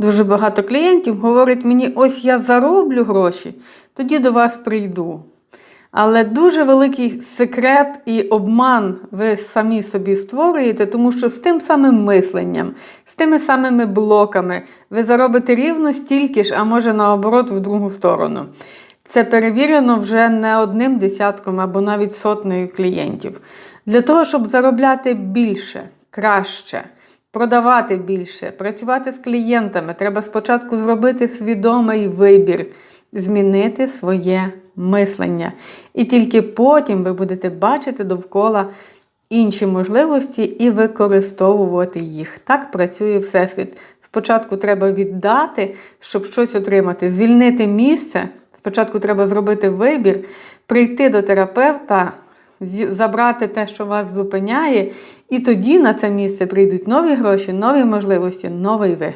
Дуже багато клієнтів говорять мені, ось я зароблю гроші, тоді до вас прийду. Але дуже великий секрет і обман ви самі собі створюєте, тому що з тим самим мисленням, з тими самими блоками ви заробите рівно стільки ж, а може наоборот в другу сторону. Це перевірено вже не одним десятком або навіть сотнею клієнтів. Для того, щоб заробляти більше, краще, продавати більше, працювати з клієнтами, треба спочатку зробити свідомий вибір, змінити своє мислення. І тільки потім ви будете бачити довкола інші можливості і використовувати їх. Так працює Всесвіт. Спочатку треба віддати, щоб щось отримати, звільнити місце. Спочатку треба зробити вибір, прийти до терапевта, забрати те, що вас зупиняє, і тоді на це місце прийдуть нові гроші, нові можливості, новий ви.